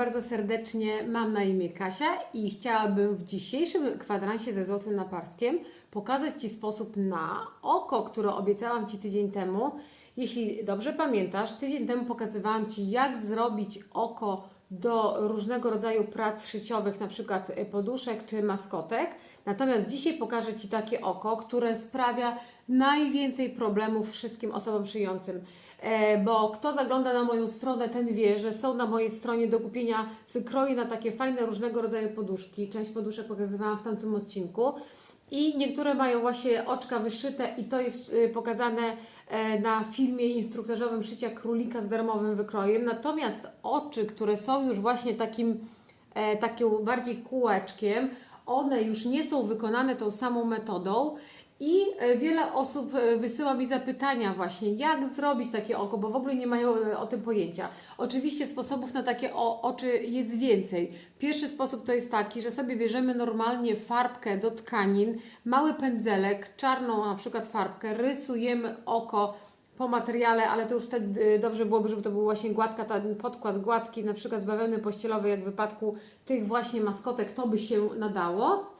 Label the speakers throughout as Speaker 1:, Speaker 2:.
Speaker 1: bardzo serdecznie. Mam na imię Kasia i chciałabym w dzisiejszym kwadransie ze złotym naparskiem pokazać Ci sposób na oko, które obiecałam Ci tydzień temu. Jeśli dobrze pamiętasz, tydzień temu pokazywałam Ci, jak zrobić oko do różnego rodzaju prac szyciowych, na przykład poduszek czy maskotek. Natomiast dzisiaj pokażę Ci takie oko, które sprawia najwięcej problemów wszystkim osobom szyjącym. E, bo kto zagląda na moją stronę, ten wie, że są na mojej stronie do kupienia wykroje na takie fajne różnego rodzaju poduszki. Część poduszek pokazywałam w tamtym odcinku. I niektóre mają właśnie oczka wyszyte i to jest y, pokazane e, na filmie instruktażowym szycia królika z darmowym wykrojem. Natomiast oczy, które są już właśnie takim, e, takim bardziej kółeczkiem, one już nie są wykonane tą samą metodą i e, wiele osób e, wysyła mi zapytania właśnie, jak zrobić takie oko, bo w ogóle nie mają e, o tym pojęcia. Oczywiście sposobów na takie oczy jest więcej. Pierwszy sposób to jest taki, że sobie bierzemy normalnie farbkę do tkanin, mały pędzelek, czarną na przykład farbkę, rysujemy oko po materiale, ale to już wtedy dobrze byłoby, żeby to był właśnie gładka, ten podkład gładki, na przykład z bawełny pościelowej, jak w wypadku tych właśnie maskotek, to by się nadało.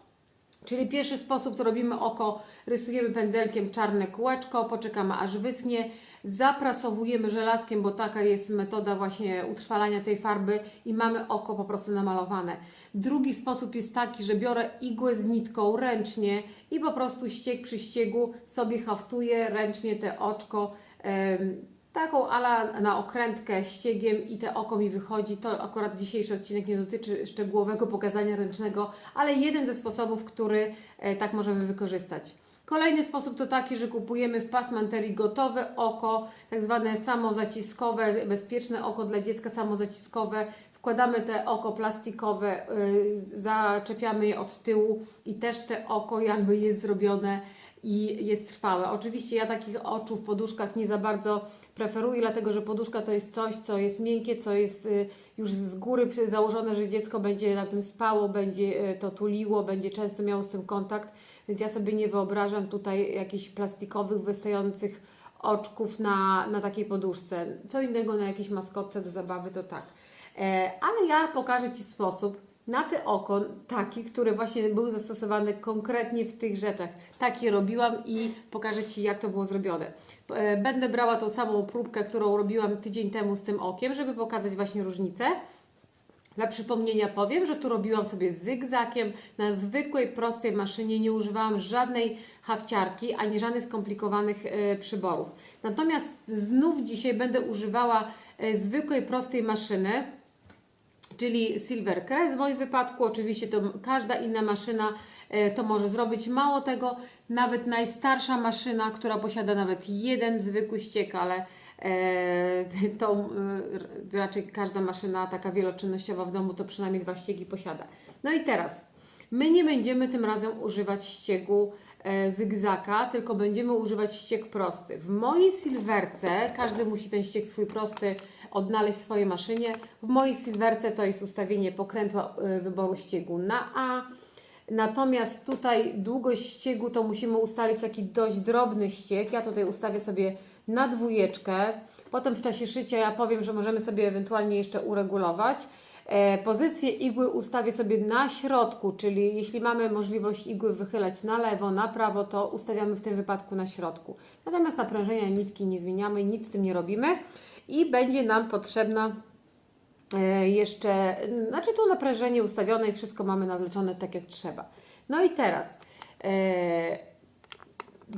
Speaker 1: Czyli pierwszy sposób to robimy oko, rysujemy pędzelkiem czarne kółeczko, poczekamy aż wyschnie, zaprasowujemy żelazkiem, bo taka jest metoda właśnie utrwalania tej farby i mamy oko po prostu namalowane. Drugi sposób jest taki, że biorę igłę z nitką ręcznie i po prostu ścieg przy ściegu sobie haftuję ręcznie te oczko. em, Taką ala na okrętkę ściegiem i te oko mi wychodzi. To akurat dzisiejszy odcinek nie dotyczy szczegółowego pokazania ręcznego, ale jeden ze sposobów, który e, tak możemy wykorzystać. Kolejny sposób to taki, że kupujemy w pasmanterii gotowe oko, tak zwane samozaciskowe, bezpieczne oko dla dziecka samozaciskowe. Wkładamy te oko plastikowe, y, zaczepiamy je od tyłu i też te oko jakby jest zrobione i jest trwałe. Oczywiście ja takich oczu w poduszkach nie za bardzo preferuję, dlatego że poduszka to jest coś, co jest miękkie, co jest y, już z góry założone, że dziecko będzie na tym spało, będzie y, to tuliło, będzie często miało z tym kontakt, więc ja sobie nie wyobrażam tutaj jakichś plastikowych, wystających oczków na, na takiej poduszce. Co innego na jakiejś maskotce do zabawy to tak. E, ale ja pokażę Ci sposób na te oko, taki, który właśnie był zastosowany konkretnie w tych rzeczach. Taki robiłam i pokażę Ci, jak to było zrobione. E, Będę brała tą samą próbkę, którą robiłam tydzień temu z tym okiem, żeby pokazać właśnie różnicę. Dla przypomnienia powiem, że tu robiłam sobie zygzakiem na zwykłej, prostej maszynie, nie używałam żadnej hafciarki ani żadnych skomplikowanych e, przyborów. Natomiast znów dzisiaj będę używała e, zwykłej, prostej maszyny, czyli Silvercrest w moim wypadku. Oczywiście to każda inna maszyna e, to może zrobić. Mało tego, nawet najstarsza maszyna, która posiada nawet jeden zwykły ściek, ale e, to e, raczej każda maszyna taka wieloczynnościowa w domu to przynajmniej dwa ściegi posiada. No i teraz my nie będziemy tym razem używać ściegu zygzaka, tylko będziemy używać ścieg prosty. W mojej silwerce, każdy musi ten ścieg swój prosty odnaleźć w swojej maszynie. W mojej silwerce to jest ustawienie pokrętła e, wyboru ściegu na A. Natomiast tutaj długość ściegu to musimy ustalić taki dość drobny ścieg. Ja tutaj ustawię sobie na dwójeczkę. Potem w czasie szycia ja powiem, że możemy sobie ewentualnie jeszcze uregulować. E, Pozycję igły ustawię sobie na środku, czyli jeśli mamy możliwość igły wychylać na lewo, na prawo, to ustawiamy w tym wypadku na środku. Natomiast naprężenia nitki nie zmieniamy, nic z tym nie robimy i będzie nam potrzebna e, jeszcze, znaczy tu naprężenie ustawione i wszystko mamy nawleczone tak jak trzeba. No i teraz e,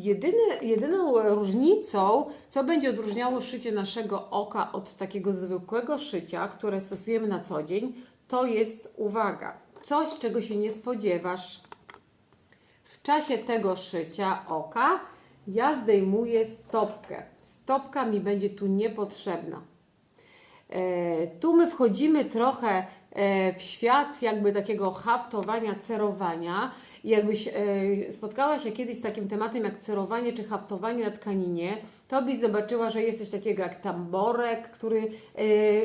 Speaker 1: jedyny, jedyną różnicą, co będzie odróżniało szycie naszego oka od takiego zwykłego szycia, które stosujemy na co dzień, to jest uwaga, coś czego się nie spodziewasz. W czasie tego szycia oka ja zdejmuję stopkę. Stopka mi będzie tu niepotrzebna. E, Tu my wchodzimy trochę e, w świat jakby takiego haftowania, cerowania. Jakbyś e, spotkała się kiedyś z takim tematem jak cerowanie czy haftowanie na tkaninie, to byś zobaczyła, że jest coś takiego jak tamborek, który,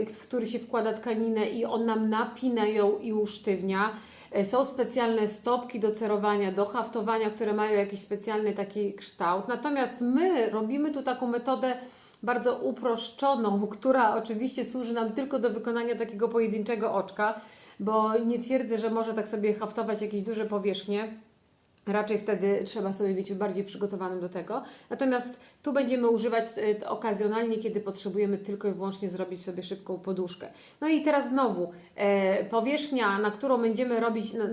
Speaker 1: w który się wkłada tkaninę i on nam napina ją i usztywnia. E, Są specjalne stopki do cerowania, do haftowania, które mają jakiś specjalny taki kształt. Natomiast my robimy tu taką metodę bardzo uproszczoną, która oczywiście służy nam tylko do wykonania takiego pojedynczego oczka, bo nie twierdzę, że może tak sobie haftować jakieś duże powierzchnie. Raczej wtedy trzeba sobie być bardziej przygotowanym do tego. Natomiast tu będziemy używać e, okazjonalnie, kiedy potrzebujemy tylko i wyłącznie zrobić sobie szybką poduszkę. No i teraz znowu e, powierzchnia, na którą będziemy robić, na,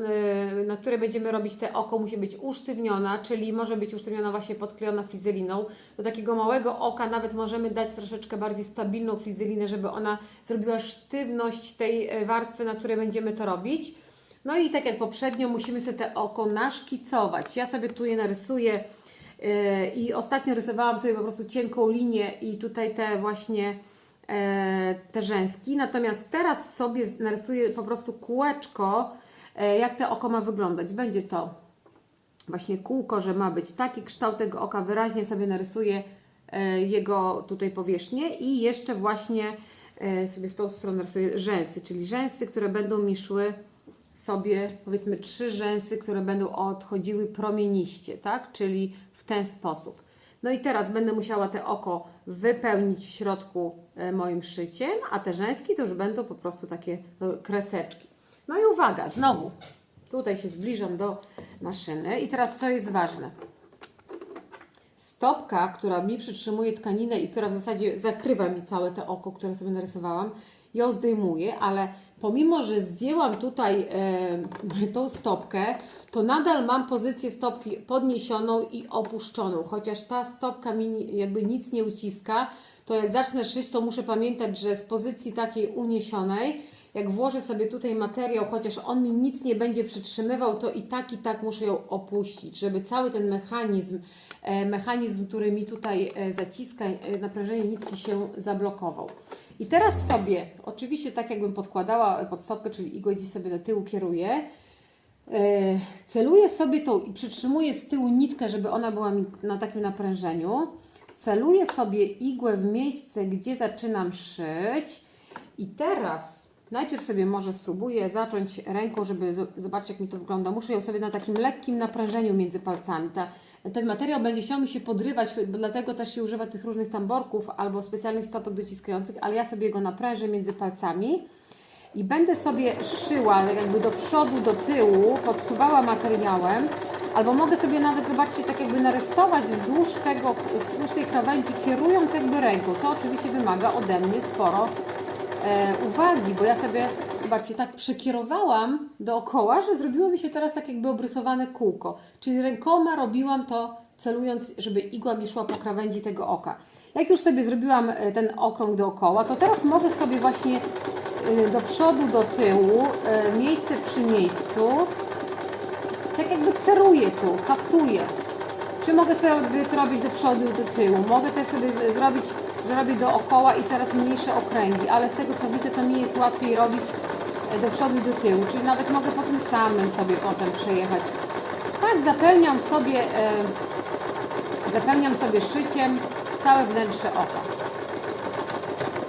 Speaker 1: na której będziemy robić te oko, musi być usztywniona, czyli może być usztywniona właśnie podklejona flizeliną. Do takiego małego oka nawet możemy dać troszeczkę bardziej stabilną flizelinę, żeby ona zrobiła sztywność tej e, warstwy, na której będziemy to robić. No i tak jak poprzednio, musimy sobie te oko naszkicować. Ja sobie tu je narysuję yy, i ostatnio rysowałam sobie po prostu cienką linię i tutaj te właśnie yy, te rzęski. Natomiast teraz sobie narysuję po prostu kółeczko, yy, jak te oko ma wyglądać. Będzie to właśnie kółko, że ma być taki kształt tego oka. Wyraźnie sobie narysuję e, jego tutaj powierzchnię i jeszcze właśnie e, sobie w tą stronę rysuję rzęsy, czyli rzęsy, które będą mi szły sobie powiedzmy trzy rzęsy, które będą odchodziły promieniście, tak? Czyli w ten sposób. No i teraz będę musiała te oko wypełnić w środku e, moim szyciem, a te rzęski to już będą po prostu takie no, kreseczki. No i uwaga, znowu, tutaj się zbliżam do maszyny i teraz co jest ważne? Stopka, która mi przytrzymuje tkaninę i która w zasadzie zakrywa mi całe to oko, które sobie narysowałam, ją zdejmuję, ale pomimo, że zdjęłam tutaj e, tą stopkę, to nadal mam pozycję stopki podniesioną i opuszczoną, chociaż ta stopka mi jakby nic nie uciska, to jak zacznę szyć, to muszę pamiętać, że z pozycji takiej uniesionej, jak włożę sobie tutaj materiał, chociaż on mi nic nie będzie przytrzymywał, to i tak, i tak muszę ją opuścić, żeby cały ten mechanizm, e, mechanizm, który mi tutaj e, zaciska e, naprężenie nitki się zablokował. I teraz sobie, oczywiście tak jakbym podkładała pod stopkę, czyli igłę gdzieś sobie do tyłu kieruję, e, celuję sobie tą i przytrzymuję z tyłu nitkę, żeby ona była na takim naprężeniu. Celuję sobie igłę w miejsce, gdzie zaczynam szyć. I teraz najpierw sobie może spróbuję zacząć ręką, żeby zo- zobaczyć, jak mi to wygląda. Muszę ją sobie na takim lekkim naprężeniu między palcami. Ta, ten materiał będzie chciał mi się podrywać, bo dlatego też się używa tych różnych tamborków albo specjalnych stopek dociskających, ale ja sobie go naprężę między palcami i będę sobie szyła tak jakby do przodu, do tyłu, podsuwała materiałem, albo mogę sobie nawet, zobaczcie, tak jakby narysować wzdłuż, tego, wzdłuż tej krawędzi, kierując jakby ręką. To oczywiście wymaga ode mnie sporo e, uwagi, bo ja sobie, tak przekierowałam dookoła, że zrobiło mi się teraz tak jakby obrysowane kółko. Czyli rękoma robiłam to celując, żeby igła mi szła po krawędzi tego oka. Jak już sobie zrobiłam e, ten okrąg dookoła, to teraz mogę sobie właśnie e, do przodu, do tyłu, e, miejsce przy miejscu, tak jakby ceruję tu, haftuję. Czy mogę sobie to robić do przodu do tyłu? Mogę też sobie zrobić, zrobić dookoła i coraz mniejsze okręgi, ale z tego co widzę, to mi jest łatwiej robić do przodu i do tyłu, czyli nawet mogę po tym samym sobie potem przejechać. Tak, zapełniam sobie, e, zapełniam sobie szyciem całe wnętrze oka.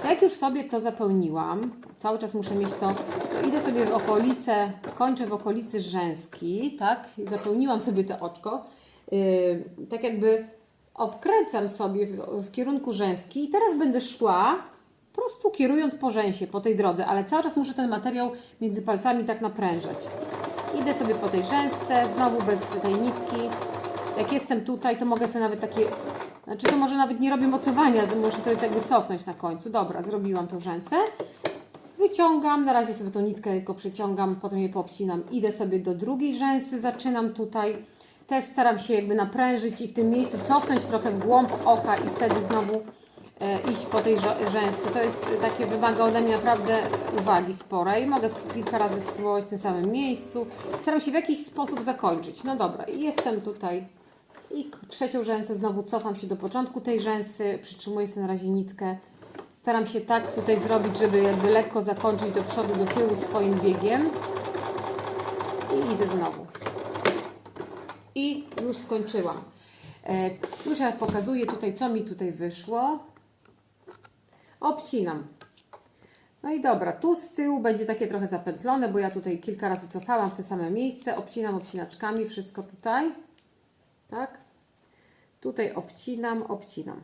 Speaker 1: Jak już sobie to zapełniłam, cały czas muszę mieć to, to idę sobie w okolice, kończę w okolicy rzęski, tak? Zapełniłam sobie to oczko. Yy, tak jakby obkręcam sobie w, w kierunku rzęski i teraz będę szła po prostu kierując po rzęsie, po tej drodze, ale cały czas muszę ten materiał między palcami tak naprężać. Idę sobie po tej rzęsce, znowu bez tej nitki. Jak jestem tutaj, to mogę sobie nawet takie, znaczy to może nawet nie robię mocowania, to muszę sobie jakby cofnąć na końcu. Dobra, zrobiłam tą rzęsę. Wyciągam, na razie sobie tą nitkę tylko przeciągam, potem je popcinam. Idę sobie do drugiej rzęsy, zaczynam tutaj. Też staram się jakby naprężyć i w tym miejscu cofnąć trochę w głąb oka i wtedy znowu iść po tej rzę- rzęsce. To jest e, takie, wymaga ode mnie naprawdę uwagi sporej. Mogę kilka razy spróbować w tym samym miejscu. Staram się w jakiś sposób zakończyć. No dobra, i jestem tutaj. I trzecią rzęsę znowu cofam się do początku tej rzęsy, przytrzymuję sobie na razie nitkę. Staram się tak tutaj zrobić, żeby jakby lekko zakończyć do przodu, do tyłu swoim biegiem. I idę znowu. I już skończyłam. E, już ja pokazuję tutaj, co mi tutaj wyszło. Obcinam. No i dobra, tu z tyłu będzie takie trochę zapętlone, bo ja tutaj kilka razy cofałam w te same miejsce. Obcinam obcinaczkami wszystko tutaj. Tak? Tutaj obcinam, obcinam.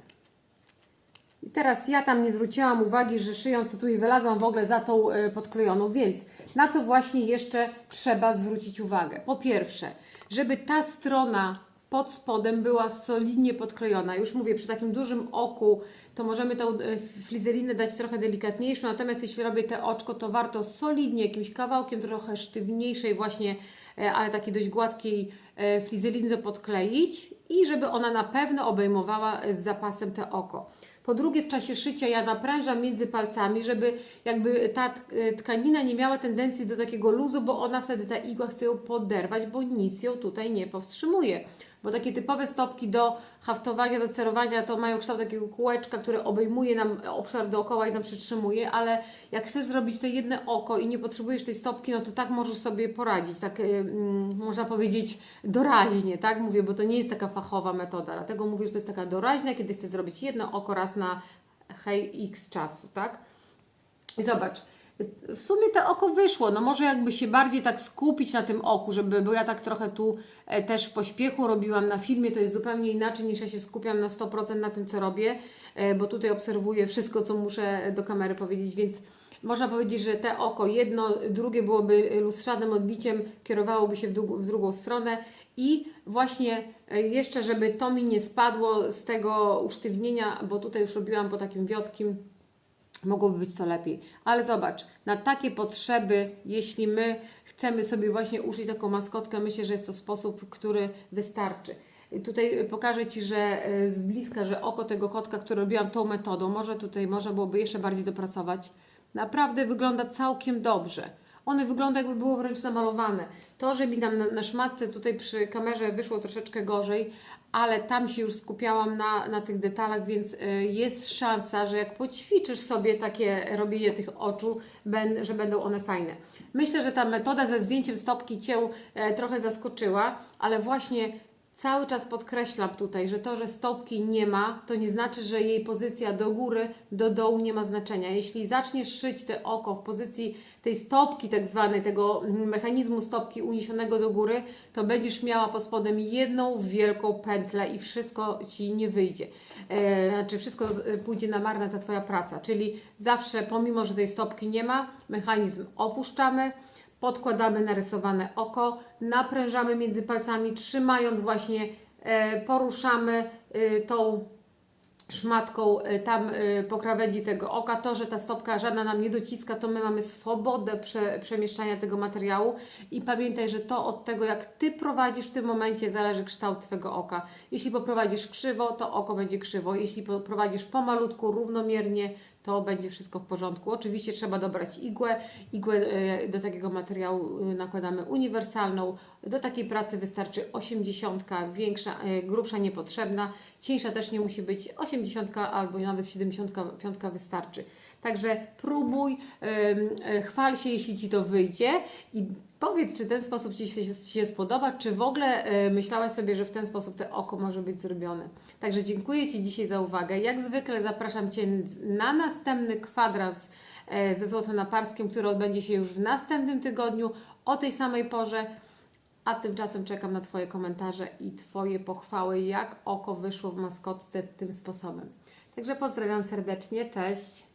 Speaker 1: I teraz ja tam nie zwróciłam uwagi, że szyjąc to tu i wylazłam w ogóle za tą e, podklejoną, więc na co właśnie jeszcze trzeba zwrócić uwagę? Po pierwsze, żeby ta strona pod spodem była solidnie podklejona. Już mówię, przy takim dużym oku to możemy tą e, flizelinę dać trochę delikatniejszą, natomiast jeśli robię te oczko, to warto solidnie jakimś kawałkiem trochę sztywniejszej właśnie, e, ale takiej dość gładkiej e, flizeliny to podkleić i żeby ona na pewno obejmowała z zapasem te oko. Po drugie, w czasie szycia ja naprężam między palcami, żeby jakby ta tk- tkanina nie miała tendencji do takiego luzu, bo ona wtedy ta igła chce ją poderwać, bo nic ją tutaj nie powstrzymuje. Bo takie typowe stopki do haftowania, do cerowania to mają kształt takiego kółeczka, które obejmuje nam obszar dookoła i nam przytrzymuje, ale jak chcesz zrobić to jedno oko i nie potrzebujesz tej stopki, no to tak możesz sobie poradzić, tak y, mm, można powiedzieć doraźnie, tak mówię, bo to nie jest taka fachowa metoda, dlatego mówię, że to jest taka doraźna, kiedy chcesz zrobić jedno oko raz na hej x czasu, tak? I zobacz, w sumie to oko wyszło. No może jakby się bardziej tak skupić na tym oku, żeby, bo ja tak trochę tu e, też w pośpiechu robiłam na filmie, to jest zupełnie inaczej niż ja się skupiam na 100% na tym, co robię, e, bo tutaj obserwuję wszystko, co muszę do kamery powiedzieć, więc można powiedzieć, że te oko jedno, drugie byłoby lustrzanym odbiciem, kierowałoby się w, dług- w drugą stronę i właśnie e, jeszcze, żeby to mi nie spadło z tego usztywnienia, bo tutaj już robiłam po takim wiotkim, mogłoby być to lepiej. Ale zobacz, na takie potrzeby, jeśli my chcemy sobie właśnie uszyć taką maskotkę, myślę, że jest to sposób, który wystarczy. Tutaj pokażę Ci, że e, z bliska, że oko tego kotka, które robiłam tą metodą, może tutaj można byłoby jeszcze bardziej dopracować, naprawdę wygląda całkiem dobrze. One wygląda jakby było wręcz namalowane. To, że mi tam na, na szmatce tutaj przy kamerze wyszło troszeczkę gorzej, ale tam się już skupiałam na, na tych detalach, więc y, jest szansa, że jak poćwiczysz sobie takie robienie tych oczu, ben, że będą one fajne. Myślę, że ta metoda ze zdjęciem stopki Cię e, trochę zaskoczyła, ale właśnie Cały czas podkreślam tutaj, że to, że stopki nie ma, to nie znaczy, że jej pozycja do góry, do dołu nie ma znaczenia. Jeśli zaczniesz szyć te oko w pozycji tej stopki, tak zwanej, tego mechanizmu stopki uniesionego do góry, to będziesz miała pod spodem jedną wielką pętlę i wszystko Ci nie wyjdzie. E, znaczy, wszystko e, pójdzie na marne ta Twoja praca. Czyli zawsze, pomimo, że tej stopki nie ma, mechanizm opuszczamy, podkładamy narysowane oko, naprężamy między palcami, trzymając właśnie, e, poruszamy e, tą szmatką e, tam po krawędzi tego oka. To, że ta stopka żadna nam nie dociska, to my mamy swobodę prze, przemieszczania tego materiału i pamiętaj, że to od tego, jak Ty prowadzisz w tym momencie, zależy kształt Twojego oka. Jeśli poprowadzisz krzywo, to oko będzie krzywo. Jeśli poprowadzisz pomalutku, równomiernie, to będzie wszystko w porządku. Oczywiście trzeba dobrać igłę. Igłę e, do takiego materiału e, nakładamy uniwersalną. Do takiej pracy wystarczy 80, większa, e, grubsza niepotrzebna. Cieńsza też nie musi być. 80 albo nawet 75 wystarczy. Także próbuj, e, chwal się, jeśli Ci to wyjdzie i powiedz, czy ten sposób Ci się, się spodoba, czy w ogóle e, myślałaś sobie, że w ten sposób te oko może być zrobione. Także dziękuję Ci dzisiaj za uwagę. Jak zwykle zapraszam Cię na następny kwadrans e, ze złotym naparskim, który odbędzie się już w następnym tygodniu o tej samej porze. A tymczasem czekam na Twoje komentarze i Twoje pochwały, jak oko wyszło w maskotce tym sposobem. Także pozdrawiam serdecznie, cześć!